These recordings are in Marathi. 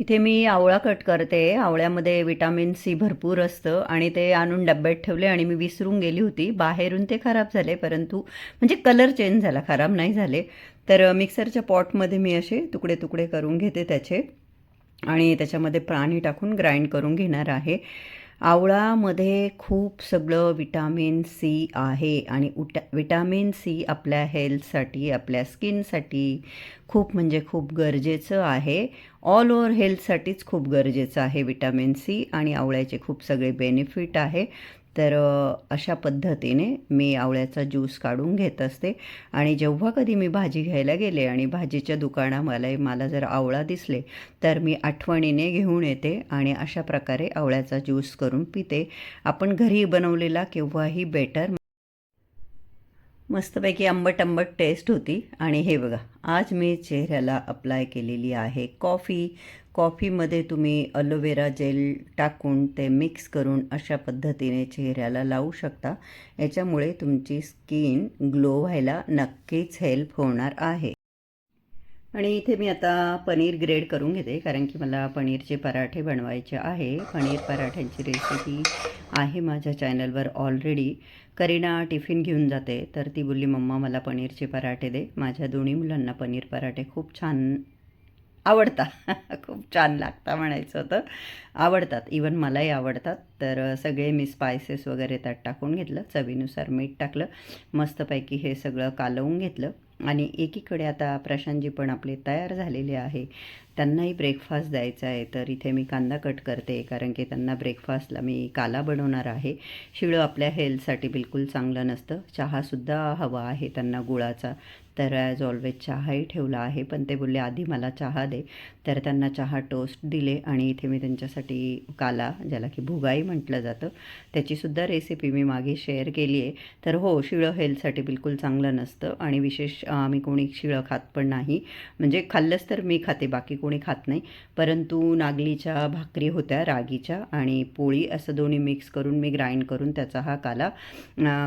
इथे मी आवळा कट करते. आवळ्यामध्ये विटामिन सी भरपूर असतं आणि ते आणून डब्यात ठेवले आणि मी विसरून गेली होती. बाहेरून ते खराब झाले परंतु म्हणजे कलर चेंज झाला खराब नाही झाले. तर मिक्सरच्या पॉटमध्ये मी असे तुकडे तुकडे करून घेते त्याचे. आणि त्याच्यामध्ये पाणी टाकून ग्राइंड करून घेणार आहे. आवळामध्ये खूप सगळं विटॅमिन सी आहे आणि उटा विटॅमिन सी आपल्या हेल्थसाठी आपल्या स्किनसाठी खूप म्हणजे खूप गरजेचं आहे. ऑल ओव्हर हेल्थसाठीच खूप गरजेचं आहे विटॅमिन सी आणि आवळ्याचे खूप सगळे बेनिफिट आहे. तर अशा पद्धतीने मी आवळ्याचा ज्यूस काढून घेत असते. आणि जेव्हा कधी मी भाजी घ्यायला गेले आणि भाजीच्या दुकानामध्ये मला जर आवळा दिसले तर मी आठवणीने घेऊन येते आणि अशा प्रकारे आवळ्याचा ज्यूस करून पिते. आपण घरी बनवलेला केव्हाही बेटर मस्तपैकी आंबट आंबट टेस्ट होती. आणि हे बघा आज मी चेहऱ्याला अप्लाय केलेली आहे कॉफी. कॉफीमध्ये तुम्ही अलोवेरा जेल टाकून ते मिक्स करून अशा पद्धतीने चेहऱ्याला लावू शकता. याच्यामुळे तुमची स्किन ग्लो व्हायला नक्कीच हेल्प होणार आहे. आणि इथे मी आता पनीर ग्रेड करून घेते कारण की मला पनीरचे पराठे बनवायचे आहे. पनीर पराठ्यांची रेसिपी आहे माझ्या चॅनलवर ऑलरेडी करीना टिफिन घेऊन जाते तर ती बोलली मम्मा मला पनीरचे पराठे दे. माझ्या दोन्ही मुलांना पनीर पराठे खूप छान आवडता. खूप छान लागता म्हणायचं होतं. आवडतात. इवन मलाही आवडतात. तर सगळे मी स्पायसेस वगैरे त्यात टाकून घेतलं. चवीनुसार मीठ टाकलं. मस्तपैकी हे सगळं कालवून घेतलं. आणि एकीकडे आता प्रशांतजी पण आपले तयार झालेले आहे. त्यांनाही ब्रेकफास्ट द्यायचा आहे तर इथे मी कांदा कट करते कारण की त्यांना ब्रेकफास्टला मी काला बनवणार आहे. शिळं आपल्या हेल्थसाठी बिलकुल चांगलं नसतं. चहासुद्धा हवा आहे त्यांना गुळाचा. तर ॲज ऑलवेज चहाही ठेवला आहे पण ते बोलले आधी मला चहा दे. तर त्यांना चहा टोस्ट दिले आणि इथे मी त्यांच्यासाठी काला ज्याला की भुगाई म्हटलं जातं त्याचीसुद्धा रेसिपी मी मागे शेअर केली आहे. तर हो शिळं हेल्थसाठी बिलकुल चांगलं नसतं आणि विशेष मी आम्ही कोणी शिळं खात पण नाही. म्हणजे खाल्लंच तर मी खाते बाकी कोणी खात नाही. परंतु नागलीच्या भाकरी होत्या रागीच्या आणि पोळी असं दोन्ही मिक्स करून मी ग्राइंड करून त्याचा हा काला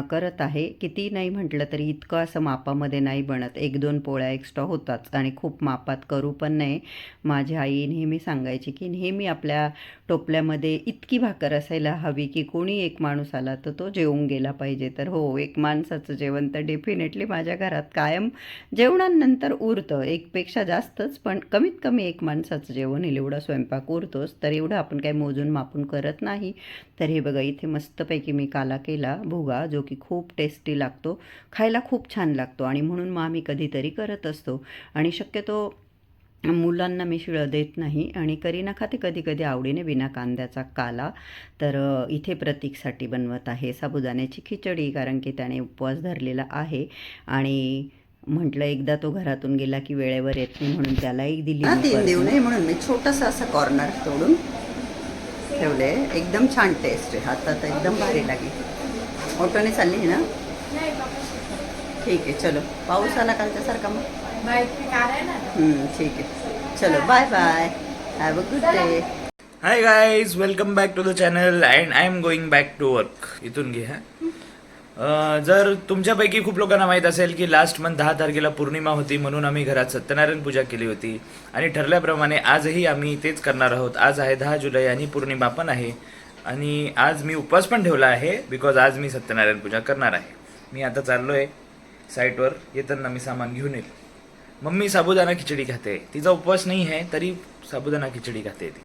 करत आहे. किती नाही म्हटलं तरी इतकं असं मापामध्ये नाही बनत. एक दोन पोळ्या एक्स्ट्रा होतात आणि खूप मापात करू पण नाही माझी आई नेहमी सांगायची की नेहमी आपल्या टोपल्यामध्ये इतकी भाकर असायला हवी की कोणी एक माणूस आला तर तो जेवून गेला पाहिजे. तर हो एक माणसाचं जेवण तर डेफिनेटली माझ्या घरात कायम जेवणानंतर उरतं. एकपेक्षा जास्तच पण कमीत कमी एक माणसाचं जेवण येईल एवढा स्वयंपाक उरतोच तर एवढं आपण काही मोजून मापून करत नाही. तर हे बघा इथे मस्तपैकी मी काला केला भुगा जो की खूप टेस्टी लागतो खायला खूप छान लागतो आणि म्हणून मग आम्ही कधीतरी करत असतो. आणि शक्यतो मुलांना मी शिळं देत नाही आणि करीना खाते कधी कधी आवडीने बिना कांद्याचा काला. तर इथे प्रतीकसाठी बनवत आहे साबुदाण्याची खिचडी कारण की त्याने उपवास धरलेला आहे. आणि म्हटलं एकदा तो घरातून गेला की वेळेवर येत नाही म्हणून त्यालाही दिली हा तीन देऊ. नये म्हणून मी छोटंसं असं कॉर्नर तोडून ठेवले एकदम छान टेस्ट आहे. हातात एकदम भारी लागली. ऑटोने चालली ना? ठीक आहे चलो. पाऊस आला कालच्यासारखा मग? हम्म, ठीक आहे. चलो bye bye have a good day hi guys welcome back to the channel and I am going back to work इथून घे हा. जर तुमच्यापैकी खूप लोकांना माहीत असेल की लास्ट मंथ दहा तारखेला पौर्णिमा होती म्हणून आम्ही घरात सत्यनारायण पूजा केली होती. आणि ठरल्याप्रमाणे आजही आम्ही तेच करणार आहोत. आज आहे दहा जुलै आणि पौर्णिमा पण आहे. आणि आज मी उपवास पण ठेवला आहे बिकॉज आज मी सत्यनारायण पूजा करणार आहे. मी आता चाललो आहे साईटवर येताना मी सामान घेऊन येईल. मम्मी साबुदाणा खिचडी खाते. तिचा उपवास नाही आहे तरी साबुदाणा खिचडी खाते ती.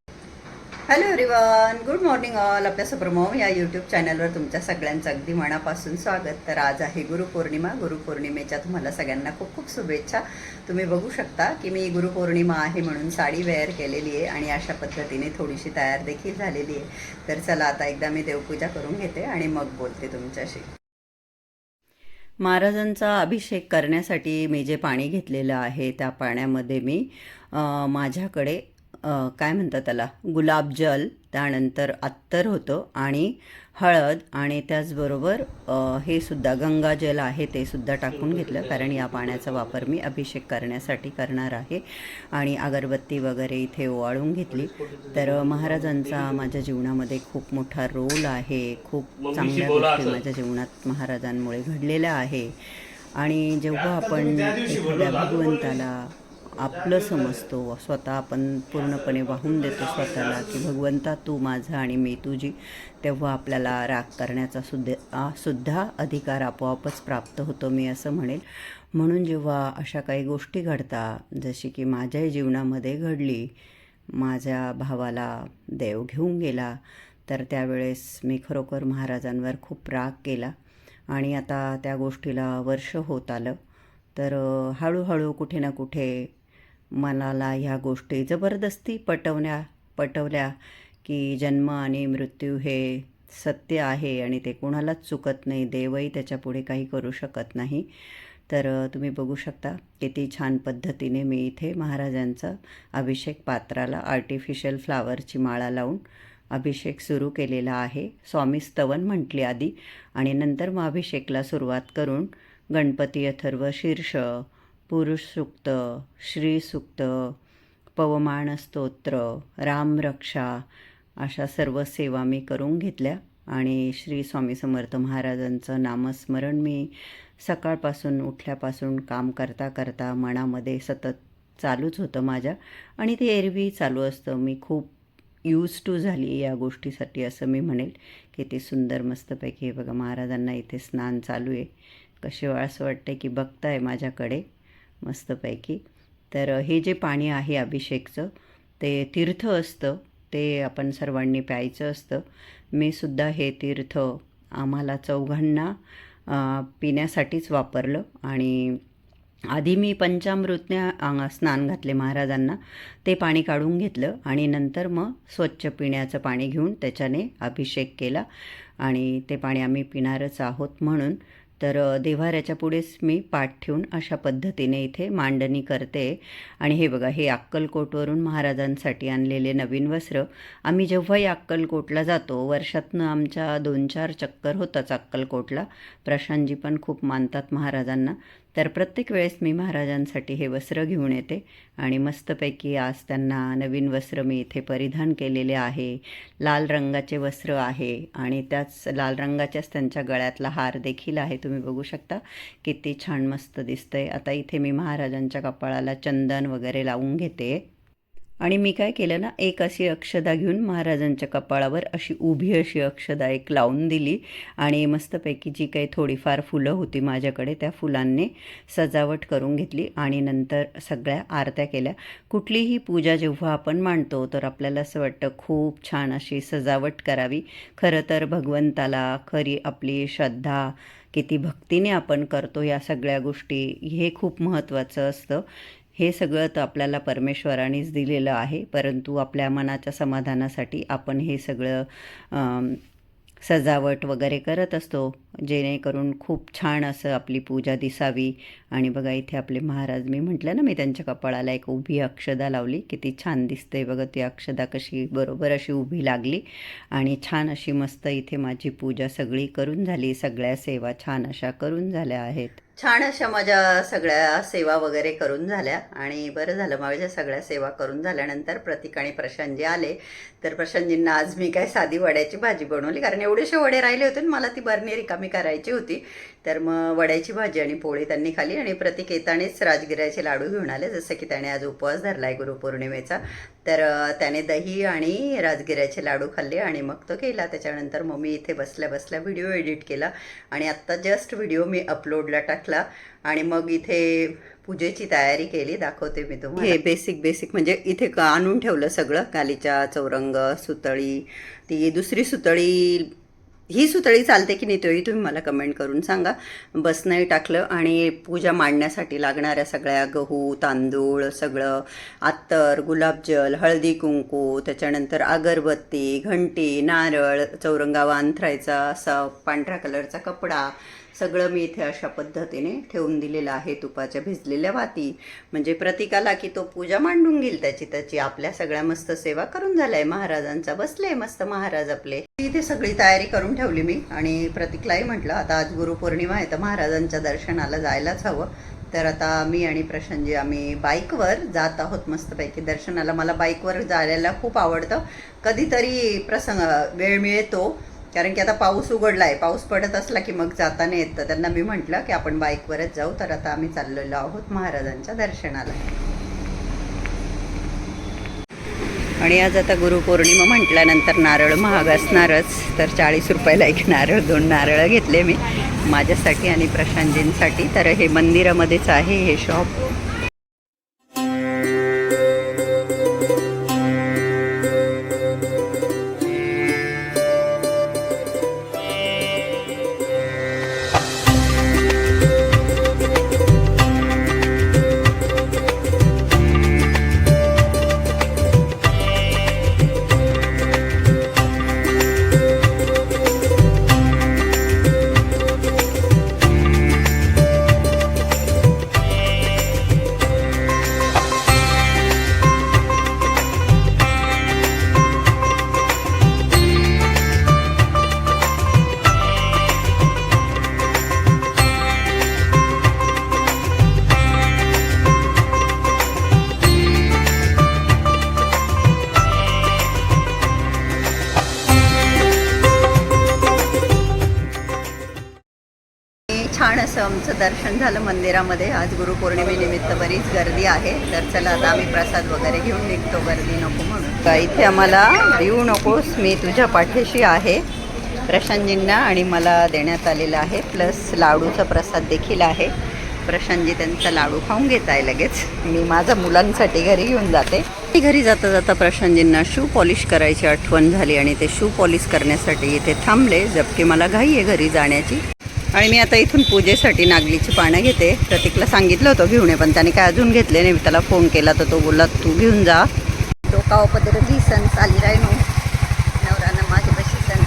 Hello everyone good morning all आपल्या सुप्रमोम या यूट्यूब चॅनलवर तुमच्या सगळ्यांचं अगदी मनापासून स्वागत. तर आज आहे गुरुपौर्णिमा गुरुपौर्णिमेच्या तुम्हाला सगळ्यांना खूप खूप शुभेच्छा. तुम्ही बघू शकता की मी गुरुपौर्णिमा आहे म्हणून साडी वेअर केलेली आहे आणि अशा पद्धतीने थोडीशी तयार देखील झालेली आहे. तर चला आता एकदा मी देवपूजा करून घेते आणि मग बोलते तुमच्याशी. महाराजांचा अभिषेक करण्यासाठी मी जे पाणी घेतलेलं आहे त्या पाण्यामध्ये मी माझ्याकडे काय म्हणतात त्याला? गुलाबजल त्यानंतर अत्तर होतं आणि हळद आणि त्याचबरोबर हे सुद्धा गंगाजल आहे ते सुद्धा टाकून घेतलं. कारण या पाण्याचा वापर मी अभिषेक करण्यासाठी करणार आहे. आणि अगरबत्ती वगैरे इथे ओवाळून घेतली. तर महाराजांचा माझ्या जीवनामध्ये खूप मोठा रोल आहे. खूप चांगल्या गोष्टी माझ्या जीवनात महाराजांमुळे घडलेल्या आहे. आणि जेव्हा आपण एखाद्या भगवंताला आपलं समजतो स्वतः आपण पूर्णपणे वाहून देतो स्वतःला की भगवंता तू माझं आणि मी तुझी. तेव्हा आपल्याला राग करण्याचा सुद्धा सुद्धा अधिकार आपोआपच प्राप्त होतो मी असं म्हणेल. म्हणून जेव्हा अशा काही गोष्टी घडतात जशी की माझ्याही जीवनामध्ये घडली माझ्या भावाला देव घेऊन गेला तर त्यावेळेस मी खरोखर महाराजांवर खूप राग केला. आणि आता त्या गोष्टीला वर्ष होत आलं तर हळूहळू कुठे ना कुठे मनाला ह्या गोष्टी जबरदस्ती पटवण्या पटवल्या की जन्म आणि मृत्यू हे सत्य आहे आणि ते कोणालाच चुकत नाही देवही त्याच्यापुढे काही करू शकत नाही. तर तुम्ही बघू शकता किती छान पद्धतीने मी इथे महाराजांचा अभिषेक पात्राला आर्टिफिशियल फ्लावरची माळा लावून अभिषेक सुरू केलेला आहे. स्वामी स्तवन म्हटली आधी आणि नंतर मग अभिषेकला सुरुवात करून गणपती अथर्व शीर्ष पुरुष सूक्त श्री पवमान स्तोत्र रामरक्षा अशा सर्व सेवा मी करून घेतल्या आणि श्री स्वामी समर्थ महाराजांचं नामस्मरण मी सकाळपासून उठल्यापासून काम करता करता मनामध्ये सतत चालूच होतं माझ्या आणि ते एरवी चालू असतं. मी खूप यूज टू झाली या गोष्टीसाठी असं मी म्हणेल की ते सुंदर मस्तपैकी बघा महाराजांना इथे स्नान चालू आहे. कशी असं वाटते की बघताय माझ्याकडे. मस्तपैकी. तर हे जे पाणी आहे अभिषेकचं ते तीर्थ असतं. ते आपण सर्वांनी प्यायचं असतं. मी सुद्धा हे तीर्थ आम्हाला चौघांना पिण्यासाठीच वापरलं आणि आधी मी पंचामृतने स्नान घातले महाराजांना. ते पाणी काढून घेतलं आणि नंतर मग स्वच्छ पिण्याचं पाणी घेऊन त्याच्याने अभिषेक केला आणि ते पाणी आम्ही पिणारच आहोत म्हणून तर देव्हाऱ्याच्या पुढेच मी पाठ ठेवून अशा पद्धतीने इथे मांडणी करते. आणि हे बघा हे अक्कलकोटवरून महाराजांसाठी आणलेले नवीन वस्त्र. आम्ही जेव्हाही अक्कलकोटला जातो वर्षातनं आमच्या दोन चार चक्कर होताच अक्कलकोटला. प्रशांतजी पण खूप मानतात महाराजांना. तर प्रत्येक वेळेस मी महाराजांसाठी हे वस्त्र घेऊन येते आणि मस्तपैकी आज त्यांना नवीन वस्त्र मी इथे परिधान केलेले आहे. लाल रंगाचे वस्त्र आहे आणि त्याच लाल रंगाच्याच त्यांच्या गळ्यातला हार देखील आहे. तुम्ही बघू शकता किती छान मस्त दिसतंय. आता इथे मी महाराजांच्या कपाळाला चंदन वगैरे लावून घेते. आणि मी काय केलं ना एक अशी अक्षदा घेऊन महाराजांच्या कपाळावर अशी उभी अशी अक्षदा एक लावून दिली आणि मस्तपैकी जी काही थोडीफार फुलं होती माझ्याकडे त्या फुलांनी सजावट करून घेतली आणि नंतर सगळ्या आरत्या केल्या. कुठलीही पूजा जेव्हा आपण मांडतो तर आपल्याला असं वाटतं खूप छान अशी सजावट करावी. खरं तर भगवंताला खरी आपली श्रद्धा किती भक्तीने आपण करतो या सगळ्या गोष्टी हे खूप महत्त्वाचं असतं. हे सगळं तर आपल्याला परमेश्वरानेच दिलेलं आहे परंतु आपल्या मनाच्या समाधानासाठी आपण हे सगळं सजावट वगैरे करत असतो जेणेकरून खूप छान असं आपली पूजा दिसावी. आणि बघा इथे आपले महाराज मी म्हटलं ना मी त्यांच्या कपाळाला एक उभी अक्षदा लावली. किती छान दिसते बघा ती अक्षदा कशी बरोबर अशी उभी लागली. आणि छान अशी मस्त इथे माझी पूजा सगळी करून झाली. सगळ्या सेवा छान अशा करून झाल्या आहेत. छान अशा माझ्या सगळ्या सेवा वगैरे करून झाल्या आणि बरं झालं माझ्या सगळ्या सेवा करून झाल्यानंतर प्रतीक आणि प्रशांतजी आले. तर प्रशांतजींना आज मी काय साधी वड्याची भाजी बनवली कारण एवढेसे वडे राहिले होते आणि मला ती बरणी रिकामी करायची होती. तर मग वड्याची भाजी आणि पोळी त्यांनी खाली आणि प्रतीक येतानेच राजगिऱ्याचे लाडू घेऊन आले जसं की त्याने आज उपवास धरला आहे गुरुपौर्णिमेचा. तर त्याने दही आणि राजगिऱ्याचे लाडू खाल्ले आणि मग तो केला. त्याच्यानंतर मग मी इथे बसल्या बसल्या व्हिडिओ एडिट केला आणि आत्ता जस्ट व्हिडिओ मी अपलोडला टाकला आणि मग इथे पूजेची तयारी केली. दाखवते मी तुम्हाला. हे बेसिक बेसिक म्हणजे इथे आणून ठेवलं सगळं. कालीच्या चौरंग सुतळी ती दुसरी सुतळी ही सुतळी चालते की नाही तोही तुम्ही मला कमेंट करून सांगा. बसनंही टाकलं आणि पूजा मांडण्यासाठी लागणाऱ्या सगळ्या गहू तांदूळ सगळं अत्तर गुलाबजल हळदी कुंकू त्याच्यानंतर अगरबत्ती घंटी नारळ चौरंगावा अंथरायचा असा पांढऱ्या कलरचा कपडा सगळं मी इथे अशा पद्धतीने ठेवून दिलेलं आहे तुपाच्या भिजलेल्या वाती. म्हणजे प्रतीकाला की तो पूजा मांडून घेईल त्याची त्याची आपल्या सगळ्या मस्त सेवा करून झालाय. महाराजांचा बसले मस्त महाराज आपले. इथे सगळी तयारी करून ठेवली मी आणि प्रतीकलाही म्हटलं आता आज गुरुपौर्णिमा आहे तर महाराजांच्या दर्शनाला जायलाच हवं. तर आता मी आणि प्रशांतजी आम्ही बाईकवर जात आहोत मस्तपैकी. दर्शनाला मला बाईकवर जायला खूप आवडतं. कधीतरी प्रसंग वेळ मिळतो. कारण की आता पाऊस उघडला आहे पाऊस पडत असला की मग जाताना येतं. त्यांना मी म्हटलं की आपण बाईकवरच जाऊ. तर आता आम्ही चाललेलो आहोत महाराजांच्या दर्शनाला. आणि आज आता गुरुपौर्णिमा म्हटल्यानंतर नारळ महाग असणारच तर चाळीस रुपयाला एक नारळ दोन नारळ घेतले मी. माझ्यासाठी आणि प्रशांतजींसाठी तर हे मंदिरामध्येच आहे हे शॉप. आमचं दर्शन झालं मंदिरामध्ये. आज गुरुपौर्णिमेनिमित्त बरीच गर्दी आहे. तर चला आता आम्ही प्रसाद वगैरे घेऊन निघतो. गर्दी नको म्हणून. का इथे आम्हाला येऊ नकोस. मी तुझ्या पाठीशी आहे. प्रशांतजींना आणि मला देण्यात आलेलं आहे. प्लस लाडूचा प्रसाद देखील आहे. प्रशांतजी त्यांचा लाडू खाऊन घेत आहे लगेच. मी माझ्या मुलांसाठी घरी घेऊन जाते. मी घरी जाता जाता प्रशांतजींना शू पॉलिश करायची आठवण झाली आणि ते शू पॉलिश करण्यासाठी इथे थांबले. जबकी मला घाई आहे घरी जाण्याची. आणि मी आता इथून पूजेसाठी नागलीची पानं घेते. प्रतीकला सांगितलं होतं घेऊन पण त्याने काय अजून घेतले नाही. त्याला फोन केला तर तो बोलला तू घेऊन जा. डोका पदर दिसन चाली राहिनो नवरा माझे बशी सण.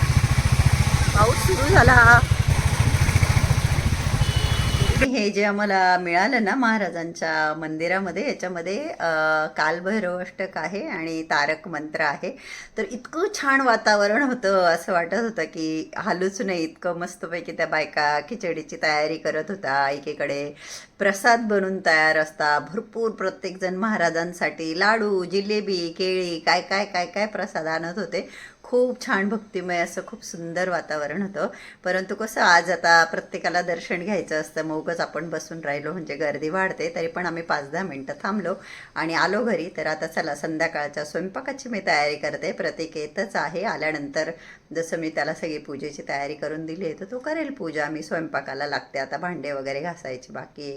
पाऊस सुरू झाला. हे जे आम्हाला मिळालं ना महाराजांच्या मंदिरामध्ये याच्यामध्ये कालभैरव अष्टक आहे आणि तारक मंत्र आहे. तर इतकं छान वातावरण होतं असं वाटत होतं की हालूच नाही इतकं मस्तपैकी त्या बायका खिचडीची तयारी करत होता एकीकडे प्रसाद बनून तयार असता भरपूर प्रत्येकजण महाराजांसाठी लाडू जिलेबी केळी काय काय काय काय प्रसाद आणत होते. खूप छान भक्तिमय असं खूप सुंदर वातावरण होतं. परंतु कसं आज आता प्रत्येकाला दर्शन घ्यायचं असतं. मगच आपण बसून राहिलो म्हणजे गर्दी वाढते तरी पण आम्ही पाच दहा मिनटं थांबलो आणि आलो घरी. तर आता चला संध्याकाळच्या स्वयंपाकाची मी तयारी करते. प्रत्येक येतच आहे आल्यानंतर जसं मी त्याला सगळी पूजेची तयारी करून दिली आहे तर तो करेल पूजा. मी स्वयंपाकाला लागते. आता भांडे वगैरे घासायची बाकी.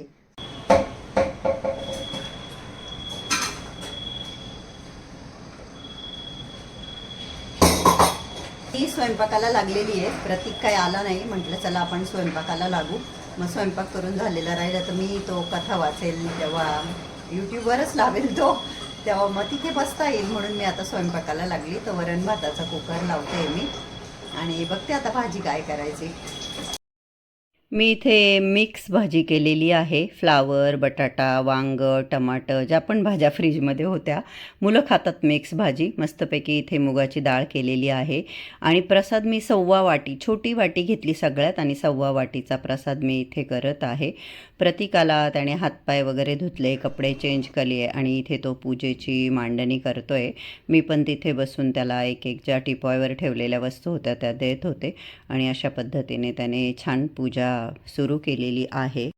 स्वयंपाकाला लागलेली आहे. प्रतीक काही आला नाही. म्हटलं चला आपण स्वयंपाकाला लागू. मग स्वयंपाक करून झालेला राहिला तर मी तो कथा वाचेल. तेव्हा यूट्यूबवरच लावेल तो. तेव्हा मग तिथे बसता येईल म्हणून मी आता स्वयंपाकाला लागली. तर वरण भाताचा कुकर लावते मी. आणि बघते आता भाजी काय करायची. मी इथे मिक्स भाजी केलेली आहे. फ्लावर बटाटा वांग टमाटर ज्या पण भाज्या फ्रीजमध्ये होत्या मुलं खातात मिक्स भाजी. मस्तपैकी इथे मुगाची डाळ केलेली आहे. आणि प्रसाद मी सव्वा वाटी छोटी वाटी घेतली सगळ्यात आणि सव्वा वाटीचा प्रसाद मी इथे करत आहे. प्रतिकाला त्याने हातपाय वगैरे धुतले कपडे चेंज केले आणि इथे तो पूजेची मांडणी करतो आहे मी पण तिथे बसून त्याला एक एक ज्या टिपॉयवर ठेवलेल्या वस्तू होत्या त्या देत होते. आणि अशा पद्धतीने त्याने छान पूजा सुरू केलेली आहे.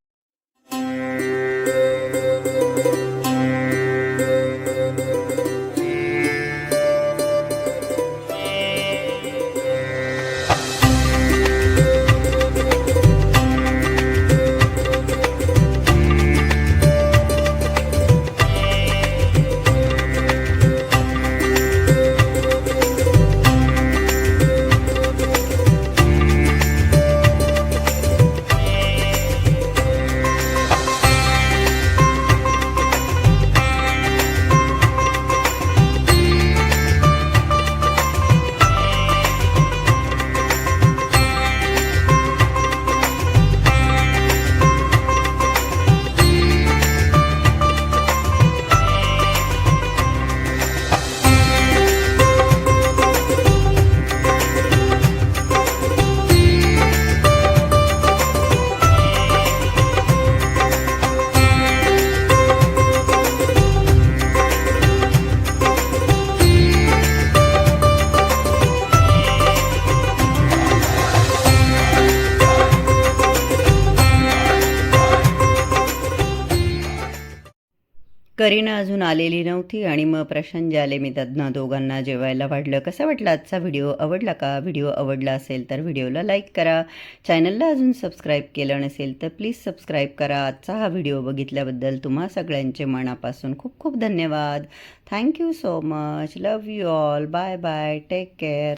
करीना अजून आलेली नव्हती आणि मग प्रशांत आले मी त्यांना दोघांना जेवायला वाढलं. कसा वाटला आजचा व्हिडिओ? आवडला का? व्हिडिओ आवडला असेल तर व्हिडिओला लाईक करा. चॅनलला अजून सबस्क्राईब केलं नसेल तर प्लीज सबस्क्राईब करा. आजचा हा व्हिडिओ बघितल्याबद्दल तुम्हा सगळ्यांचे मनापासून खूप खूप धन्यवाद. Thank you so much. Love you all. Bye bye. Take care.